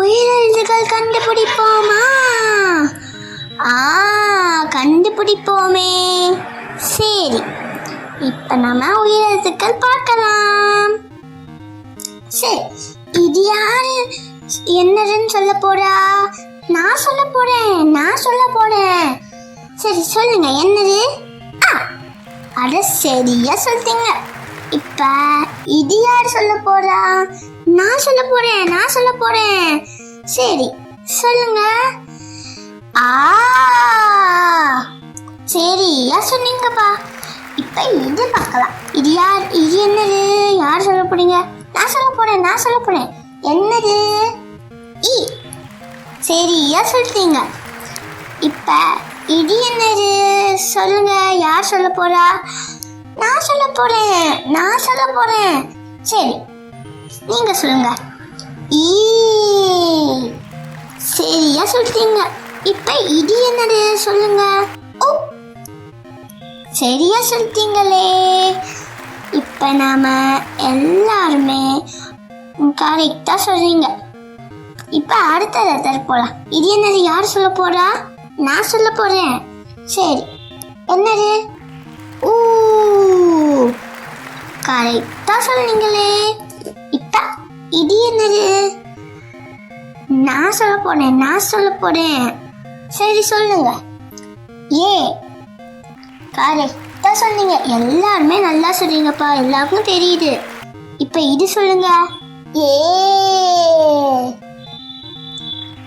உயிரெழுத்துக்கள் கண்டுபிடிப்போமா? ஆ கண்டுபிடிப்போமே. சரி இப்போ நம்ம உயிரெழுத்துக்கள் பார்க்கலாம். சரி இது யாரு? என்னதுன்னு சொல்ல போறா? நான் சொல்ல போறேன் நான் சொல்ல போறேன். சரி சொல்லுங்க என்னது? ஆ அட சரியா சொல்லிட்டீங்க இப்ப இது யார் சொல்ல போறா? நான் சொல்ல போறேன் நான் சொல்ல போறேன். சரி சொல்லுங்க. ஆ. சரியா சொன்னீங்கப்பா? இப்போ இது பார்க்கலாம். இது யார் இது என்னது? யார் சொல்ல போறீங்க? நான் சொல்ல போறேன் நான் சொல்ல போறேன். என்னது? இ. சரியா சொல்லிட்டீங்க இப்போ இது என்னது? சொல்லுங்க யார் சொல்ல போறா? நான் சொல்ல போறேன் நான் சொல்ல போறேன். சரி. நீங்க சொல்லுங்க. ஈ சரியா சொல்லிட்டீங்க. இப்ப இது என்னது? சொல்லுங்க. ஓ சரியா சொல்லிட்டீங்களே. இப்ப நாம எல்லாருமே கரெக்டா சொல்றீங்க. இப்ப அடுத்த லெட்டர் போலாம். இது என்னது? யார் சொல்ல போறா? நான் சொல்ல போறேன். சரி. என்னது? ஊ கரெக்டா சொல்றீங்களே. இப்ப இது என்னது? நான் சொல்ல போனேன் நான் சொல்ல போனேன். சரி சொல்லுங்க. ஏ கரெக்டா சொன்னீங்க. எல்லாருமே நல்லா சொல்றீங்கப்பா எல்லாருக்கும் தெரியுது. இப்ப இது சொல்லுங்க. ஏ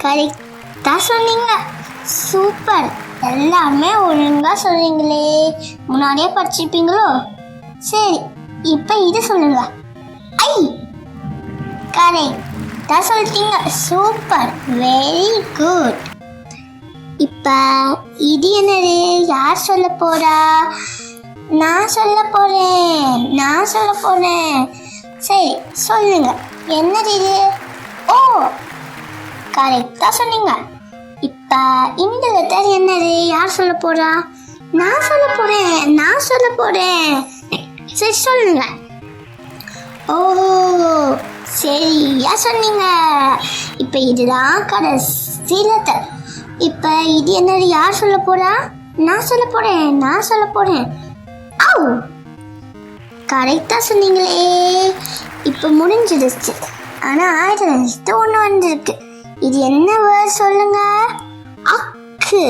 கரெக்டா சொன்னீங்க. சூப்பர் எல்லாமே ஒழுங்கா சொல்றீங்களே. முன்னாடியே படிச்சிருப்பீங்களோ? சரி இப்ப இது சொல்லுங்க. ஐ கரெக்டா சொல்லிட்டீங்க சூப்பர் வெரி குட் இப்போ இது என்னது? யார் சொல்ல போறா? நான் சொல்ல போறேன். நான் சொல்ல போறேன். சரி சொல்லுங்க. என்னது இது? ஓ கரெக்டாக சொன்னீங்க. இப்போ இந்த லெட்டர் என்னது? யார் சொல்ல போறா? நான் சொல்ல போறேன். நான் சொல்ல போறேன். சரி சொல்லுங்க. ஓ சரியா சொன்னீங்க. இப்போ இதுதான் கடைசி லெட்டர் இப்போ இது என்னது யார் சொல்ல போறா? நான் சொல்ல போறேன் நான் சொல்ல போறேன். ஆ கரெக்டாக சொன்னீங்களே. இப்போ முடிஞ்சிடுச்சு. ஆனால் ஆயிரத்தி ஒன்று வந்திருக்கு. இது என்ன வேர்ட் சொல்லுங்க? அக்கு.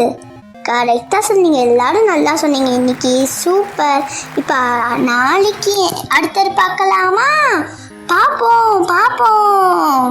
கரெக்டாக சொன்னீங்க. எல்லாரும் நல்லா சொன்னீங்க. இன்னைக்கு சூப்பர் இப்போ நாளைக்கு அடுத்தது பார்க்கலாமா? பார்ப்போம் பார்ப்போம்